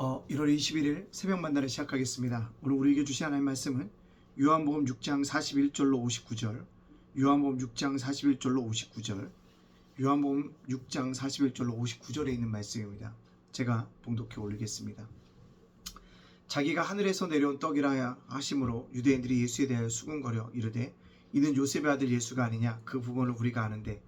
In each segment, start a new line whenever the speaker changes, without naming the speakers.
어, 1월 21일 새벽 만나를 시작하겠습니다. 오늘 우리에게 주신 하나님 말씀은 요한복음 6장 41절로 59절, 요한복음 6장 41절로 59절, 요한복음 6장 41절로 59절에 있는 말씀입니다. 제가 봉독해 올리겠습니다. 자기가 하늘에서 내려온 떡이라 하심으로 유대인들이 예수에 대하여 수군거려 이르되 이는 요셉의 아들 예수가 아니냐 그 부분을 우리가 아는데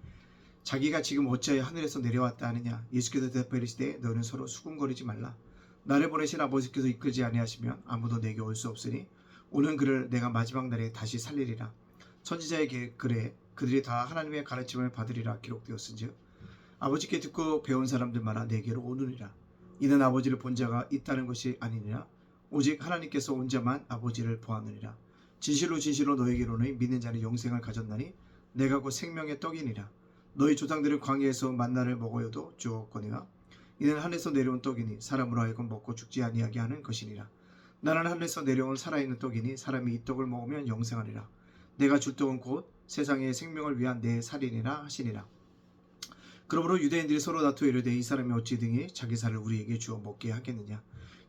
자기가 지금 어찌하여 하늘에서 내려왔다 하느냐 예수께서 대답하여 이르시되 너는 서로 수군거리지 말라 나를 보내신 아버지께서 이끌지 아니하시면 아무도 내게 올 수 없으니 오는 그를 내가 마지막 날에 다시 살리리라. 선지자에게 그래 그들이 다 하나님의 가르침을 받으리라 기록되었은즉 아버지께 듣고 배운 사람들마다 내게로 오느니라. 이는 아버지를 본 자가 있다는 것이 아니니라. 오직 하나님께서 온 자만 아버지를 보았느니라. 진실로 진실로 너에게로는 믿는 자는 영생을 가졌나니 내가 곧 생명의 떡이니라. 너희 조상들은 광야에서 만나를 먹어여도 주었거니와 이는 하늘에서 내려온 떡이니 사람으로 하여금 먹고 죽지 아니하게 하는 것이니라. 나는 하늘에서 내려온 살아있는 떡이니 사람이 이 떡을 먹으면 영생하리라. 내가 줄 떡은 곧 세상의 생명을 위한 내 살이니라 하시니라. 그러므로 유대인들이 서로 다투어 이르되 이 사람이 어찌 등이 자기 살을 우리에게 주어 먹게 하겠느냐?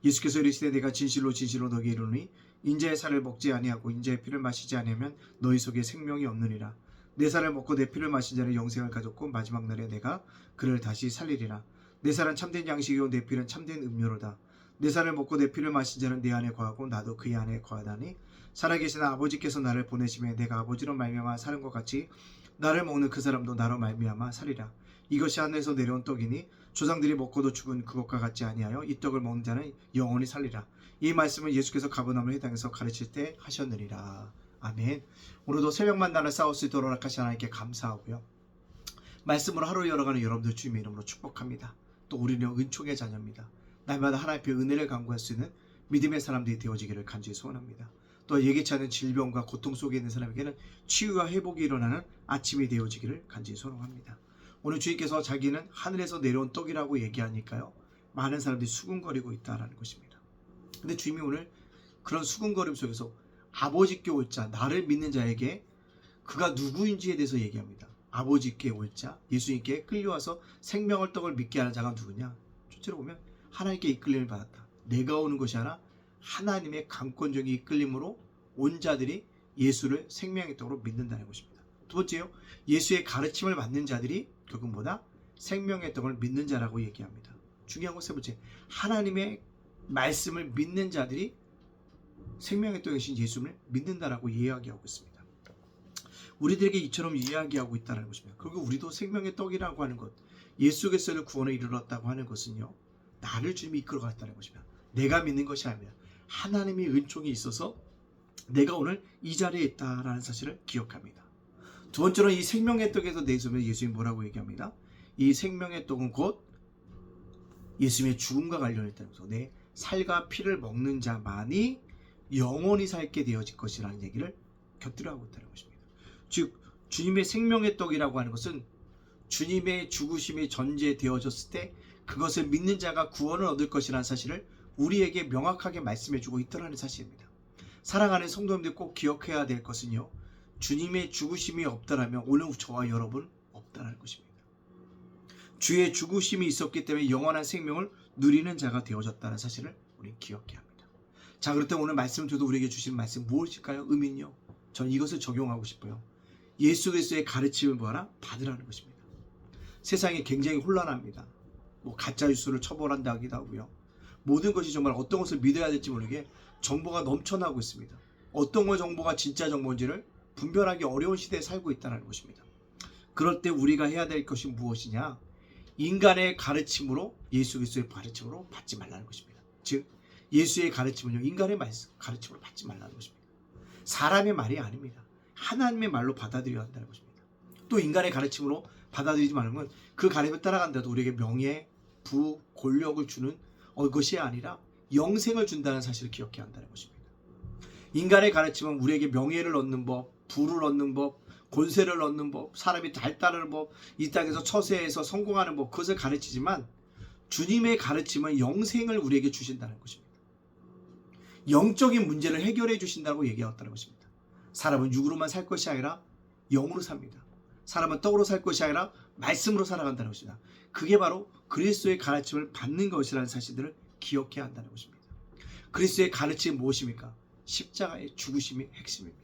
예수께서 이르시되 내가 진실로 진실로 너에게 이르노니 인자의 살을 먹지 아니하고 인자의 피를 마시지 아니하면 너희 속에 생명이 없느니라. 내 살을 먹고 내 피를 마신 자는 영생을 가졌고 마지막 날에 내가 그를 다시 살리리라 내 살은 참된 양식이요 내 피는 참된 음료로다. 내 살을 먹고 내 피를 마신 자는 내 안에 거하고 나도 그의 안에 거하다니. 살아계신 아버지께서 나를 보내심에 내가 아버지로 말미암아 사는 것 같이 나를 먹는 그 사람도 나로 말미암아 살리라. 이것이 하늘에서 내려온 떡이니 조상들이 먹고도 죽은 그것과 같지 아니하여 이 떡을 먹는 자는 영원히 살리라. 이 말씀은 예수께서 가버나움을 해당해서 가르칠 때 하셨느니라. 아멘. 오늘도 새벽만 나를 싸울 수 있도록 허락하신 하나님께 감사하고요. 말씀으로 하루 열어가는 여러분들 주님의 이름으로 축복합니다 또 우리는 은총의 자녀입니다 날마다 하나님의 은혜를 강구할 수 있는 믿음의 사람들이 되어지기를 간절히 소원합니다. 또 예기치 않은 질병과 고통 속에 있는 사람에게는 치유와 회복이 일어나는 아침이 되어지기를 간절히 소원합니다. 오늘 주님께서 자기는 하늘에서 내려온 떡이라고 얘기하니까요. 많은 사람들이 수군거리고 있다라는 것입니다. 근데 주님이 오늘 그런 수군거림 속에서 아버지께 올 자, 나를 믿는 자에게 그가 누구인지에 대해서 얘기합니다. 아버지께 올 자, 예수님께 끌려와서 생명을 떡을 믿게 하는 자가 누구냐? 첫째로 보면 하나님께 이끌림을 받았다. 내가 오는 것이 아니라 하나님의 강권적인 이끌림으로 온 자들이 예수를 생명의 떡으로 믿는다는 것입니다. 두 번째요. 예수의 가르침을 받는 자들이 결국 뭐다? 생명의 떡을 믿는 자라고 얘기합니다. 중요한 건 세 번째. 하나님의 말씀을 믿는 자들이 생명의 떡이신 예수를 믿는다라고 이야기하고 있습니다. 우리들에게 이처럼 이야기하고 있다는 것입니다. 그리고 우리도 생명의 떡이라고 하는 것, 예수께서를 구원에 이르렀다고 하는 것은요. 나를 주님이 이끌어갔다는 것입니다. 내가 믿는 것이 아니라 하나님의 은총이 있어서 내가 오늘 이 자리에 있다라는 사실을 기억합니다. 두 번째로 이 생명의 떡에서 내세우면 예수님이 뭐라고 얘기합니다. 이 생명의 떡은 곧 예수님의 죽음과 관련했다는 것내 살과 피를 먹는 자만이 영원히 살게 되어질 것이라는 얘기를 곁들여 하고 있다는 것입니다. 즉 주님의 생명의 떡이라고 하는 것은 주님의 죽으심이 전제되어졌을 때 그것을 믿는 자가 구원을 얻을 것이라는 사실을 우리에게 명확하게 말씀해주고 있더라는 사실입니다. 사랑하는 성도님들 꼭 기억해야 될 것은요. 주님의 죽으심이 없다라면 오늘 저와 여러분 없다라는 것입니다. 주의 죽으심이 있었기 때문에 영원한 생명을 누리는 자가 되어졌다는 사실을 우리 기억해야 합니다. 자, 때 오늘 말씀 저도 우리에게 주신 말씀 무엇일까요? 의미는요. 전 이것을 적용하고 싶어요. 예수 그리스도의 가르침을 뭐하라? 받으라는 것입니다. 세상이 굉장히 혼란합니다. 뭐 가짜 뉴스를 처벌한다 하기도 하고요. 모든 것이 정말 어떤 것을 믿어야 될지 모르게 정보가 넘쳐나고 있습니다. 어떤 거 정보가 진짜 정보인지를 분별하기 어려운 시대에 살고 있다는 것입니다. 그럴 때 우리가 해야 될 것이 무엇이냐? 인간의 가르침으로 예수 그리스도의 가르침으로 받지 말라는 것입니다. 즉 예수의 가르침은요 인간의 가르침으로 받지 말라는 것입니다. 사람의 말이 아닙니다. 하나님의 말로 받아들여야 한다는 것입니다. 또 인간의 가르침으로 받아들이지 건그 가르침을 따라간다도 우리에게 명예, 부, 권력을 주는 어, 것이 아니라 영생을 준다는 사실을 기억해야 한다는 것입니다. 인간의 가르침은 우리에게 명예를 얻는 법, 부를 얻는 법, 권세를 얻는 법, 사람이 잘 따르는 법, 이 땅에서 처세에서 성공하는 법, 그것을 가르치지만 주님의 가르침은 영생을 우리에게 주신다는 것입니다. 영적인 문제를 해결해 주신다고 얘기했다는 것입니다. 사람은 육으로만 살 것이 아니라 영으로 삽니다. 사람은 떡으로 살 것이 아니라 말씀으로 살아간다는 것이다. 그게 바로 그리스도의 가르침을 받는 것이라는 사실들을 기억해야 한다는 것입니다. 그리스도의 가르침이 무엇입니까? 십자가의 죽으심이 핵심입니다.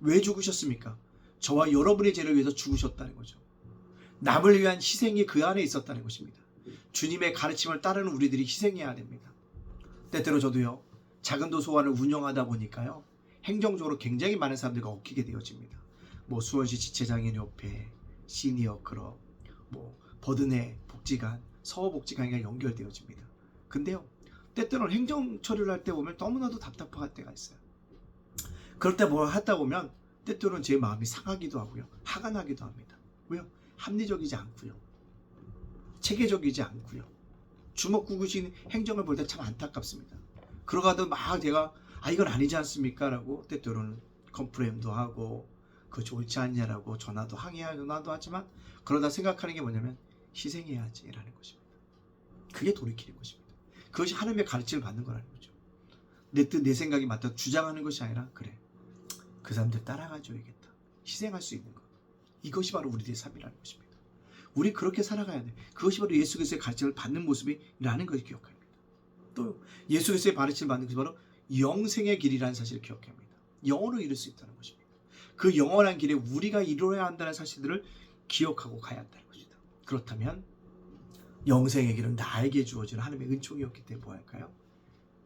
왜 죽으셨습니까? 저와 여러분의 죄를 위해서 죽으셨다는 거죠. 남을 위한 희생이 그 안에 있었다는 것입니다. 주님의 가르침을 따르는 우리들이 희생해야 됩니다. 때때로 저도요, 작은 도서관을 운영하다 보니까요, 행정적으로 굉장히 많은 사람들과 얽히게 되어집니다. 뭐 수원시 지체장애인협회, 시니어 클럽, 뭐 버드네 복지관, 서호복지관과 연결되어집니다. 근데요, 때때로는 행정 처리를 할 때 보면 너무나도 답답할 때가 있어요. 그럴 때 뭘 하다 보면 때때로는 제 마음이 상하기도 하고요, 화가 나기도 합니다. 왜요? 합리적이지 않고요, 체계적이지 않고요. 주먹구구신 행정을 볼 때 참 안타깝습니다. 그러가도 막 제가 아 이건 아니지 않습니까라고 때때로는 컴플레인도 하고 그 좋지 않냐라고 전화도 항의하고 전화도 하지만 그러다 생각하는 게 뭐냐면 희생해야지라는 것입니다. 그게 돌이키는 것입니다. 그것이 하나님의 가르침을 받는 거라는 거죠. 내 뜻, 내 생각이 맞다 주장하는 것이 아니라 그래 그 사람들 따라가 줘야겠다. 희생할 수 있는 것. 이것이 바로 우리들의 삶이라는 것입니다. 우리 그렇게 살아가야 돼. 그것이 바로 예수 그리스도의 가르침을 받는 모습이라는 것을 기억합니다. 또 예수 그리스도의 가르침을 받는 것이 바로 영생의 길이라는 사실을 기억합니다. 영원을 이룰 수 있다는 것입니다. 그 영원한 길에 우리가 이루어야 한다는 사실들을 기억하고 가야 한다는 것입니다. 그렇다면 영생의 길은 나에게 주어지는 하나님의 은총이었기 때문에 뭐 할까요?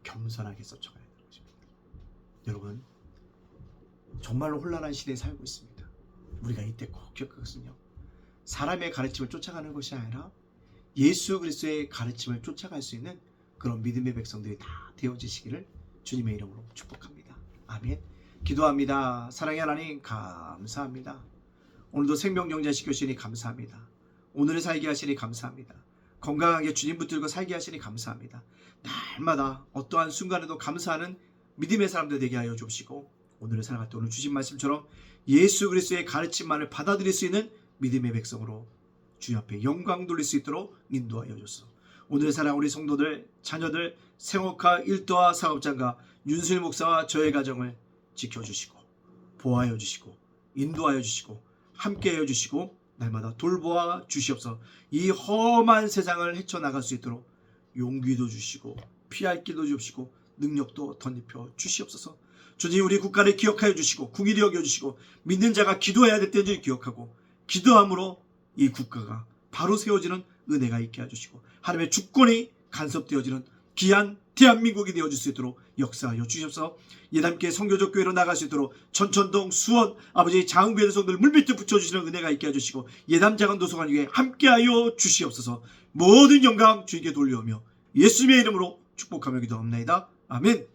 겸손하게 써쳐가야 되는 것입니다. 여러분 정말로 혼란한 시대에 살고 있습니다. 우리가 이때 꼭 기억할 것은요. 사람의 가르침을 쫓아가는 것이 아니라 예수 그리스도의 가르침을 쫓아갈 수 있는 그런 믿음의 백성들이 다 되어지시기를 주님의 이름으로 축복합니다. 아멘. 기도합니다. 사랑의 하나님 감사합니다. 오늘도 생명경제식 교신이 감사합니다. 오늘을 살게 하시니 감사합니다. 건강하게 주님 붙들고 살게 하시니 감사합니다. 날마다 어떠한 순간에도 감사하는 믿음의 사람들 되게 하여 주시고 오늘을 살아갈 때 오늘 주신 말씀처럼 예수 그리스도의 가르침만을 받아들일 수 있는 믿음의 백성으로 주 앞에 영광 돌릴 수 있도록 인도하여 주소서. 오늘 살아 우리 성도들, 자녀들, 생업가, 일도와 사업장과 윤수일 목사와 저의 가정을 지켜주시고 보호하여 주시고 인도하여 주시고 함께하여 주시고 날마다 돌보아 주시옵소서. 이 험한 세상을 헤쳐나갈 수 있도록 용기도 주시고 피할 길도 주시고 능력도 덧입혀 주시옵소서. 주님 우리 국가를 기억하여 주시고 궁일이 여겨 주시고 믿는 자가 기도해야 될 때를 기억하고 기도함으로 이 국가가 바로 세워지는 은혜가 있게 해주시고 하나님의 주권이 간섭되어지는 귀한 대한민국이 되어줄 수 있도록 역사하여 주셔서. 예담께 성교적 교회로 나갈 수 있도록 천천동 수원 아버지 장흥교회 성들 물밑에 붙여주시는 은혜가 있게 해주시고 예담 작은 도서관 위에 함께하여 주시옵소서. 모든 영광 주님께 돌려오며 예수님의 이름으로 축복하며 기도합니다. 아멘